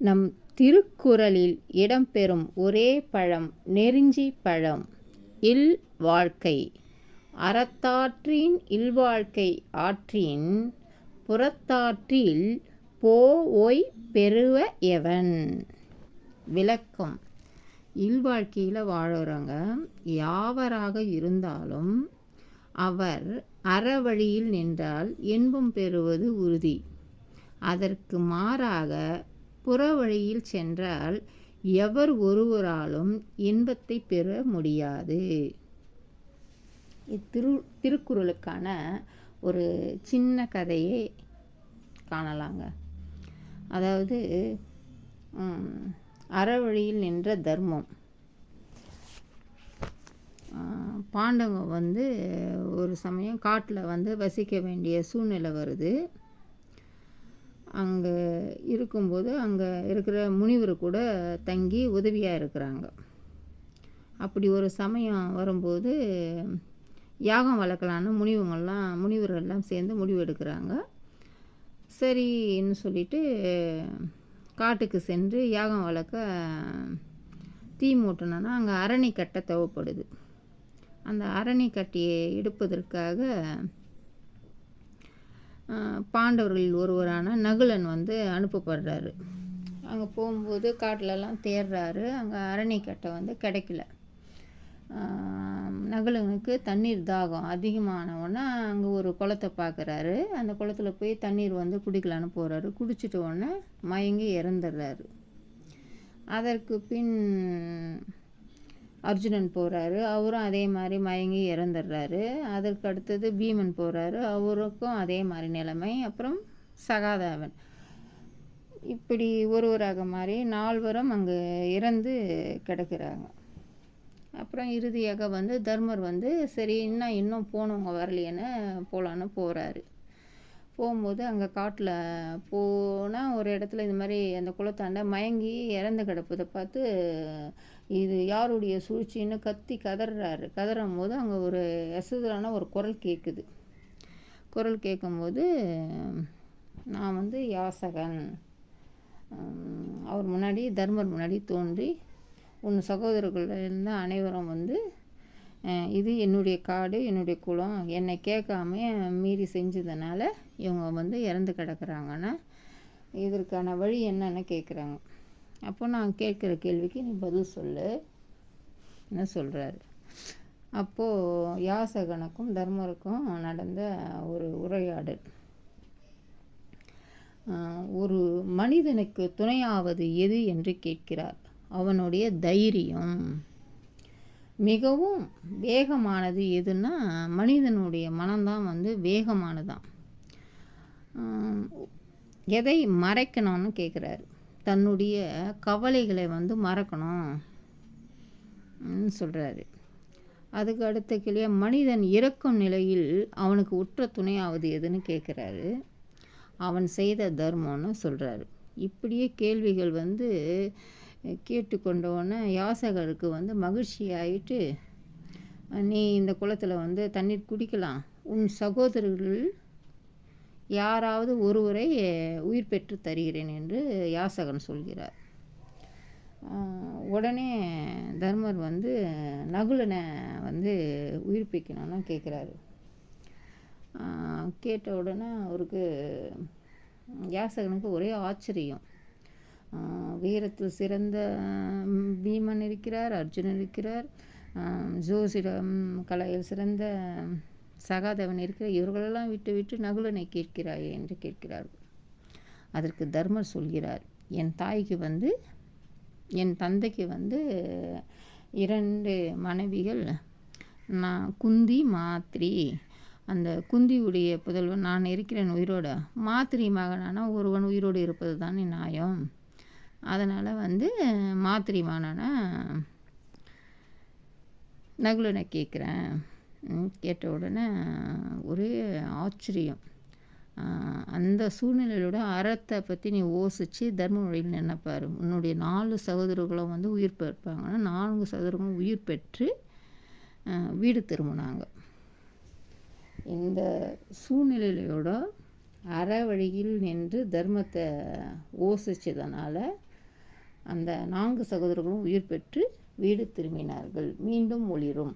நம் திருக்குறளில் இடம்பெறும் ஒரே பழம் நெருஞ்சி பழம் இல் வாழ்க்கை. அறத்தாற்றின் இல்வாழ்க்கை ஆற்றின் புறத்தாற்றில் போய் பெறுவ எவன்? விளக்கம். இல்வாழ்க்கையில் வாழறவங்க யாவராக இருந்தாலும் அவர் அறவழியில் நின்றால் இன்பம் பெறுவது உறுதி. அதற்கு மாறாக புற வழியில் சென்றால் எவர் ஒருவராலும் இன்பத்தை பெற முடியாது. இத்திரு திருக்குறளுக்கான ஒரு சின்ன கதையை காணலாங்க. அதாவது அறவழியில் நின்ற தர்மம். பாண்டவங்க வந்து ஒரு சமயம் காட்டில் வந்து வசிக்க வேண்டிய சூழ்நிலை வருது. அங்கே இருக்கும்போது அங்கே இருக்கிற முனிவர் கூட தங்கி உதவியாக இருக்கிறாங்க. அப்படி ஒரு சமயம் வரும்போது யாகம் வளர்க்கலான்னு முனிவங்கள்லாம் முனிவர்கள்லாம் சேர்ந்து முடிவு எடுக்கிறாங்க. சரின்னு சொல்லிட்டு காட்டுக்கு சென்று யாகம் வளர்க்க தீ மூட்டணும்னா அங்கே அரணி கட்டை தேவைப்படுது. அந்த அரணி கட்டியை எடுப்பதற்காக பாண்டவர்களில் ஒருவரான நகுலன் வந்து அனுப்பப்படுறாரு. அங்கே போகும்போது காட்டிலலாம் தேடுறாரு அங்கே அரணிக்கட்டை வந்து கிடைக்கல. நகுலனுக்கு தண்ணீர் தாகம் அதிகமானவுடனே அங்கே ஒரு குளத்தை பார்க்குறாரு அந்த குளத்துல போய் தண்ணீர் வந்து குடிக்கலான்னு போகிறாரு குடிச்சிட்ட உடனே மயங்கி இறந்துடுறாரு. அதற்கு பின் அர்ஜுனன் போகிறாரு அவரும் அதே மாதிரி மயங்கி இறந்துடுறாரு. அதற்கு அடுத்தது பீமன் போகிறாரு அவருக்கும் அதே மாதிரி நிலைமை. அப்புறம் சகாதேவன். இப்படி ஒருவராக மாதிரி நால்வரும் அங்கே இறந்து கிடக்கிறாங்க. அப்புறம் இறுதியாக வந்து தர்மர் வந்து சரி இன்னும் இன்னும் போனவங்க வரலையேன்னு போகலான்னு போகிறாரு போகும்போது அங்கே காட்டில் போனால் ஒரு இடத்துல இந்த மாதிரி அந்த குளத்தாண்ட மயங்கி இறந்து கிடப்பதை பார்த்து இது யாருடைய சூழ்ச்சின்னு கத்தி கதறாரு. கதறும் போது அங்கே ஒரு எசுதலான ஒரு குரல் கேட்குது குரல் கேட்கும்போது நான் வந்து யாசகன். அவர் முன்னாடி தர்மர் முன்னாடி தோன்றி உன் சகோதரர்கள் இருந்த அனைவரும் வந்து இது என்னுடைய காடு என்னுடைய குலம் என்னை கேட்காம மீறி செஞ்சதுனால இவங்க வந்து இறந்து கிடக்குறாங்கன்னா இதற்கான வழி என்னன்னு கேட்குறாங்க அப்போ நான் கேட்குற கேள்விக்கு நீ பதில் சொல்லு. என்ன சொல்கிறாரு அப்போது யாசகனுக்கும் தர்மருக்கும் நடந்த ஒரு உரையாடல். ஒரு மனிதனுக்கு துணையாவது எது என்று கேட்கிறார். அவனுடைய தைரியம். மிகவும் வேகமானது எதுன்னா மனிதனுடைய மனம்தான் வந்து வேகமானதான் எதை மறைக்கணும்னு கேட்குறாரு தன்னுடைய கவலைகளை வந்து மறக்கணும் சொல்கிறாரு அதுக்கு அடுத்த கிளிய மனிதன் இறக்கும் நிலையில் அவனுக்கு உற்ற துணையாவது எதுன்னு கேட்குறாரு அவன் செய்த தர்மம்னு சொல்கிறாரு இப்படியே கேள்விகள் வந்து கேட்டுக்கொண்டவொடனே யாசகருக்கு வந்து மகிழ்ச்சி ஆயிட்டு நீ இந்த குளத்தில் வந்து தண்ணீர் குடிக்கலாம். உன் சகோதரர்கள் யாராவது ஒருவரை உயிர் பெற்று தருகிறேன் என்று யாசகன் சொல்கிறார். உடனே தர்மர் வந்து நகுலனை வந்து உயிர்ப்பிக்கணும்னு கேட்குறாரு கேட்ட உடனே அவருக்கு யாசகனுக்கு ஒரே ஆச்சரியம். வீரத்தில் சிறந்த பீமன் இருக்கிறார் அர்ஜுனன் இருக்கிறார். ஜோசிடம் கலையில் சிறந்த சகாதேவன் இருக்கிற இவர்களெல்லாம் விட்டு விட்டு நகுலனை கேட்கிறாயே என்று கேட்கிறார்கள். அதற்கு தர்மர் சொல்கிறார் என் தாய்க்கு வந்து என் தந்தைக்கு வந்து இரண்டு மனைவிகள் நான் குந்தி மாத்ரி. அந்த குந்தியுடைய புதல்வன் நான் இருக்கிறேன் உயிரோட. மாத்திரி மகனான ஒருவன் உயிரோடு இருப்பது தானே நியாயம்? அதனால் வந்து மாத்திரி மகனான நகுலனை கேட்குறேன். கேட்ட உடனே ஒரே ஆச்சரியம். அந்த சூழ்நிலையோட அறத்தை பற்றி நீ யோசித்து தர்ம வழியில் நினைப்பார் உன்னுடைய நாலு சகோதரர்களும் வந்து உயிர் பெற்பாங்கன்னா நான்கு சகோதரர்களும் உயிர் பெற்று வீடு திரும்பினாங்க. இந்த சூழ்நிலையோட அற வழியில் நின்று தர்மத்தை ஓசிச்சதுனால அந்த நான்கு சகோதரர்களும் உயிர் பெற்று வீடு திரும்பினார்கள். மீண்டும் ஒளிரும்.